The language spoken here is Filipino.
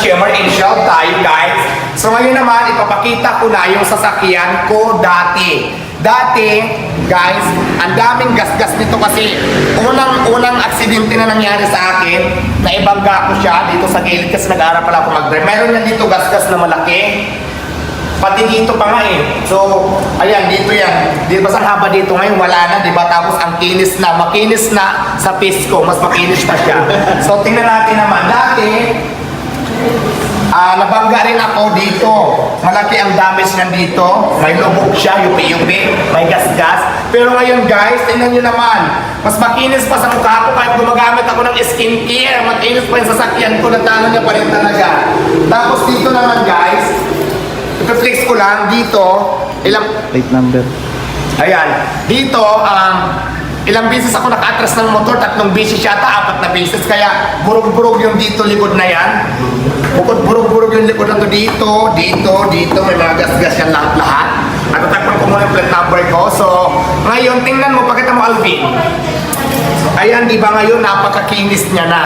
shimmer and shell tayo guys. So ngayon naman, ipapakita ko na yung sasakyan ko dati. Dati, guys, ang daming gasgas nito kasi unang-unang aksidente na nangyari sa akin, naibangga ko siya dito sa gilid kasi nag-aaral pala ako mag-drive. Meron yan dito gasgas na malaki. Pati dito pa nga eh. So, ayan, dito yan. Di ba sa haba dito ngayon, wala na, di ba? Tapos ang kinis na, makinis na sa pisco, mas makinis pa siya. So, tingnan natin naman. Dati, Ah, nabangga rin ako dito. Malaki ang damage niyan dito. May lubog siya, yupi-yupi, may gas-gas. Pero ngayon guys, tingnan nyo naman. Mas makinis pa sa mukha ko kahit gumagamit ako ng skincare. Makinis pa yung sasakyan ko, natalo niya pa rin talaga. Tapos dito naman guys, ito-flex ko lang dito. Ilang, Plate number. Ayan, dito, um, ilang beses ako naka-atras ng motor, tatlong beses yata, apat na beses, kaya burog-burog yung dito likod na yan. Bukod burog-burog yung likod na to dito, dito, dito, may mga gas-gas yan lahat lahat. At tatakpan ko muna yung plate number ko. So, ngayon, tingnan mo, pakita mo Alvin. Ayan, di ba ngayon, napakakinis niya na.